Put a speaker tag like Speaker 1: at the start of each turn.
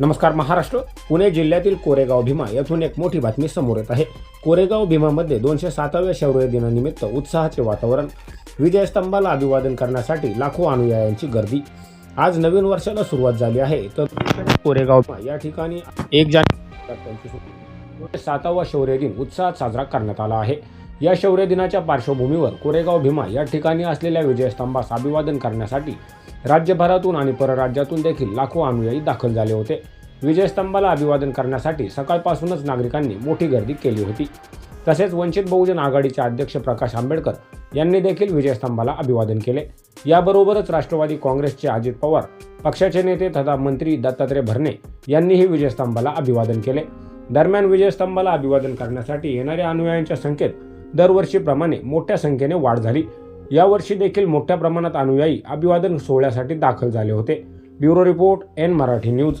Speaker 1: नमस्कार महाराष्ट्र पुणे जिल्ह्यातील कोरेगाव भीमा येथून एक मोठी बातमी समोर येत आहे. कोरेगाव भीमामध्ये दोनशे साताव्या शौर्य दिनानिमित्त उत्साहाचे वातावरण विजयस्तंभाला अभिवादन करण्यासाठी लाखो अनुयायांची गर्दी. आज नवीन वर्षाला सुरुवात झाली आहे. तर कोरेगाव या ठिकाणी एक जानेवारी सातावा शौर्य दिन उत्साहात साजरा करण्यात आला आहे. या शौर्य दिनाच्या पार्श्वभूमीवर कोरेगाव भीमा या ठिकाणी असलेल्या विजयस्तंभास अभिवादन करण्यासाठी राज्यभरातून आणि परराज्यातून देखील लाखो अनुयायी दाखल झाले होते. विजयस्तंभाला अभिवादन करण्यासाठी सकाळपासूनच नागरिकांनी मोठी गर्दी केली होती. तसेच वंचित बहुजन आघाडीचे अध्यक्ष प्रकाश आंबेडकर यांनी देखील विजयस्तंभाला अभिवादन केले. याबरोबरच राष्ट्रवादी काँग्रेसचे अजित पवार पक्षाचे नेते तथा मंत्री दत्तात्रय भरणे यांनीही विजयस्तंभाला अभिवादन केले. दरम्यान विजयस्तंभाला अभिवादन करण्यासाठी येणाऱ्या अनुयायांच्या संख्येत दरवर्षीप्रमाणे मोठ्या संख्येने वाढ झाली. यावर्षी देखील मोठ्या प्रमाणात अनुयायी अभिवादन सोहळ्यासाठी दाखल झाले होते. Bureau report N Marathi news.